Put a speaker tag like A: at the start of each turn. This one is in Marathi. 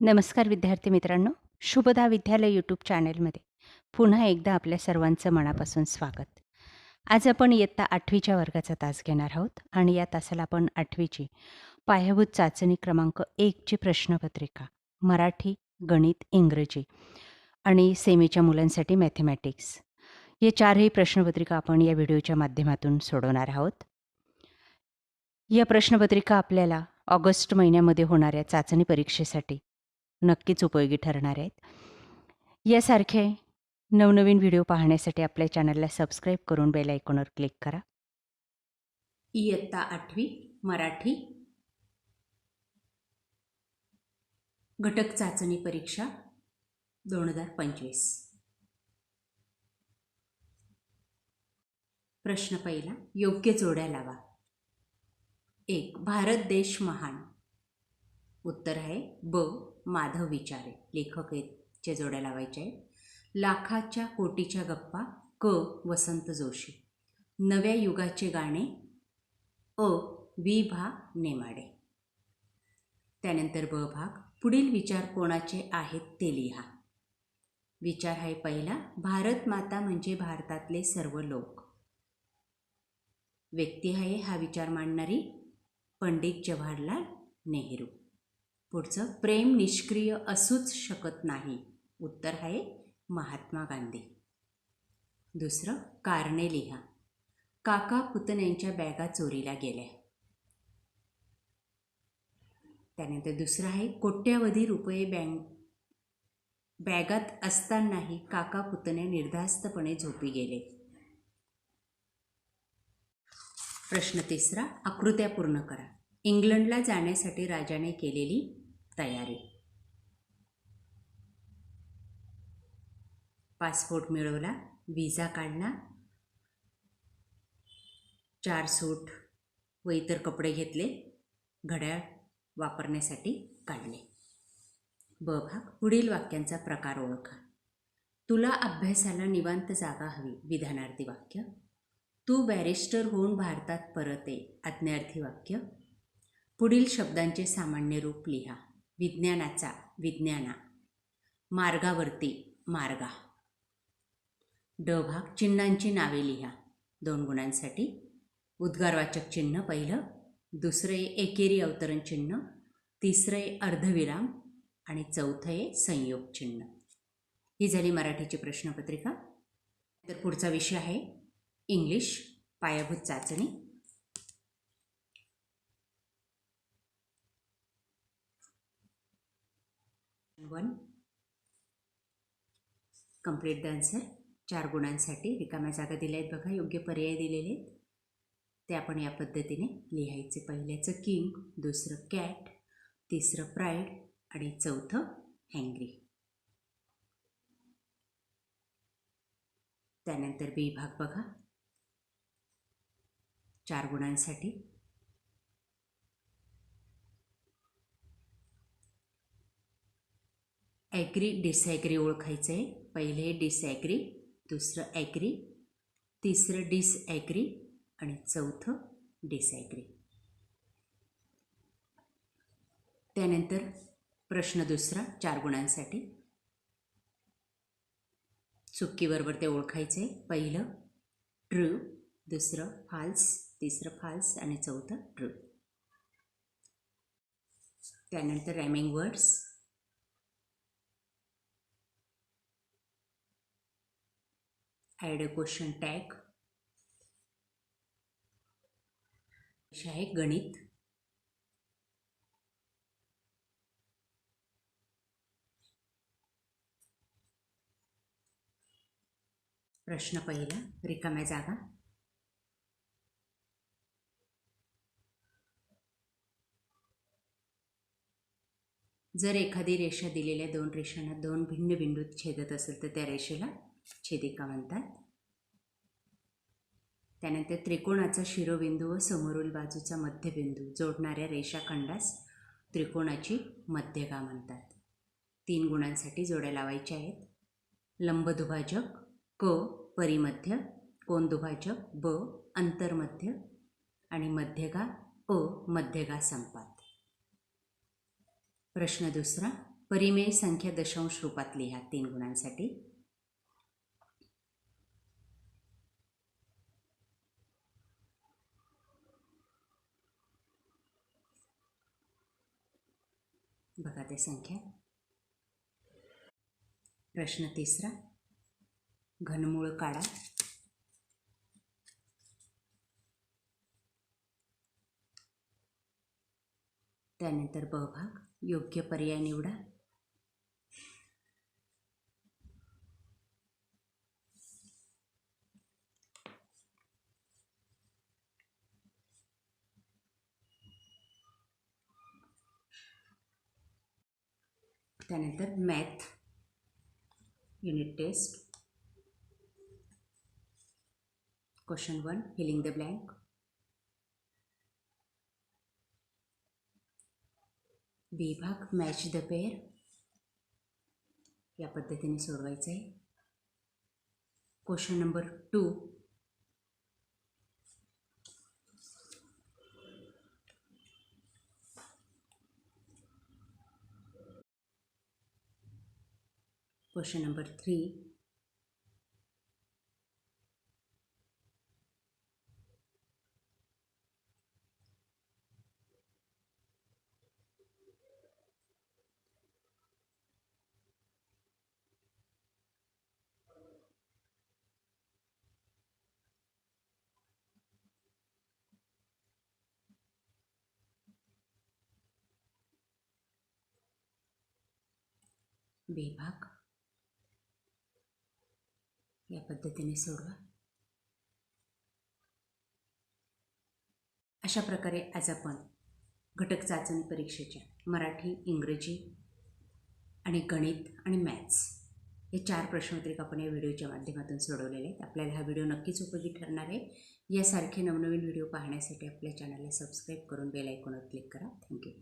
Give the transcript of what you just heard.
A: नमस्कार विद्यार्थी मित्रांनो. शुभदा विद्यालय यूट्यूब चॅनेलमध्ये पुन्हा एकदा आपल्या सर्वांचं मनापासून स्वागत. आज आपण इयत्ता आठवीच्या वर्गाचा तास घेणार आहोत आणि या तासाला आपण आठवीची पायाभूत चाचणी क्रमांक एकची प्रश्नपत्रिका मराठी गणित इंग्रजी आणि सेमीच्या मुलांसाठी मॅथमॅटिक्स या चारही प्रश्नपत्रिका आपण या व्हिडिओच्या माध्यमातून सोडवणार आहोत. या प्रश्नपत्रिका आपल्याला ऑगस्ट महिन्यामध्ये होणाऱ्या चाचणी परीक्षेसाठी नक्कीच उपयोगी ठरणार आहेत. यासारखे नवनवीन व्हिडिओ पाहण्यासाठी आपल्या चॅनलला सबस्क्राईब करून बेल आयकॉनवर क्लिक करा. इयत्ता आठवी मराठी. घटक चाचणी परीक्षा दोन हजार पंचवीस. प्रश्न पहिला योग्य जोड्या लावा. एक भारत देश महान. उत्तर आहे ब माधव विचारे लेखक आहेत च्या जोड्या लावायच्या आहेत. लाखाच्या कोटीच्या गप्पा क. वसंत जोशी. नव्या युगाचे गाणे अ. वि. भा. नेमाडे. त्यानंतर ब भाग पुढील विचार कोणाचे आहेत ते लिहा. विचार आहे पहिला भारत माता म्हणजे भारतातले सर्व लोक. व्यक्ती आहे हा विचार मांडणारी पंडित जवाहरलाल नेहरू. पुढचं प्रेम निष्क्रिय असूच शकत नाही. उत्तर आहे महात्मा गांधी. दुसरं कारणे लिहा. काका पुतण्यांच्या बॅगा चोरीला गेल्या. त्यानंतर दुसरं आहे कोट्यावधी रुपये बँक बॅगात असतानाही काका पुतणे निर्धास्तपणे झोपी गेले. प्रश्न तिसरा आकृत्या पूर्ण करा. इंग्लंडला जाण्यासाठी राजाने केलेली तयारी. पासपोर्ट मिळवला विजा काढला चार सूट व इतर कपडे घेतले घड्याळ वापरण्यासाठी काढले. ब भाग पुढील वाक्यांचा प्रकार ओळखा. तुला अभ्यासाला निवांत जागा हवी विधानार्थी वाक्य. तू बॅरिस्टर होऊन भारतात परत ये आज्ञार्थी वाक्य. पुढील शब्दांचे सामान्य रूप लिहा. विज्ञानाचा विज्ञाना. मार्गावरती मार्गा. ड भाग चिन्हांची नावे लिहा. दोन गुणांसाठी. उद्गारवाचक चिन्ह पहिलं. दुसरं आहे एकेरी अवतरण चिन्ह. तिसरं आहे अर्धविराम. आणि चौथं आहे संयोग चिन्ह. ही झाली मराठीची प्रश्नपत्रिका. तर पुढचा विषय आहे. इंग्लिश पायाभूत चाचणी. वन कंप्लीट द आन्सर चार गुणांसाठी रिकाम्या जागा दिल्या आहेत बघा योग्य पर्याय दिलेले आहेत. ते आपण या पद्धतीने लिहायचे. पहिल्याचं किंग दुसरं कॅट तिसरं प्राईड आणि चौथं हँग्री त्यानंतर बी भाग बघा. चार गुणांसाठी ॲग्री डिसॲग्री ओळखायचं आहे पहिले डिसॲग्री दुसरं ॲग्री तिसरं डिसॲग्री आणि चौथं डिसॲग्री. त्यानंतर प्रश्न दुसरा चार गुणांसाठी. चुकीबरोबर ते ओळखायचे पहिलं ट्रू दुसरं फाल्स तिसरं फाल्स आणि चौथं ट्रू. त्यानंतर रॅमिंग words add a question tag आहे गणित. प्रश्न पहिला रिकाम्या जागा. जर एखादी रेषा दिलेल्या दोन रेषांना दोन भिन्न बिंदूत छेदत असेल तर त्या रेषेला छेदिका म्हणतात. त्यानंतर त्रिकोणाचा शिरोबिंदू व समोरील बाजूचा मध्यबिंदू जोडणाऱ्या रेषाखंडास त्रिकोणाची मध्यगा म्हणतात. तीन गुणांसाठी जोड्या लावायच्या आहेत. लंबदुभाजक क परिमध्य कोणदुभाजक ब अंतर्मध्य आणि मध्यगा अ मध्यगा संपात. प्रश्न दुसरा परिमेय संख्या दशांश रूपात लिहा तीन गुणांसाठी बघा ते संख्या. प्रश्न तिसरा. घनमूळ काढा. त्यानंतर ब भाग. योग्य पर्याय निवडा. त्यानंतर math unit test. Question one filling the blank. विभाग मॅच द पेअर. या पद्धतीने सोडवायचं आहे question number two question number three B भाग या पद्धतीने सोडवा. अशा प्रकारे आज आपण घटक चाचणी परीक्षेच्या मराठी इंग्रजी आणि गणित आणि मॅथ्स हे चार प्रश्नपत्रिका आपण या व्हिडिओच्या माध्यमातून सोडवलेले आहेत. आपल्याला हा व्हिडिओ नक्कीच उपयोगी ठरणार आहे. यासारखे नवनवीन व्हिडिओ पाहण्यासाठी आपल्या चॅनलला सबस्क्राईब करून बेल आयकॉनवर क्लिक करा. थँक्यू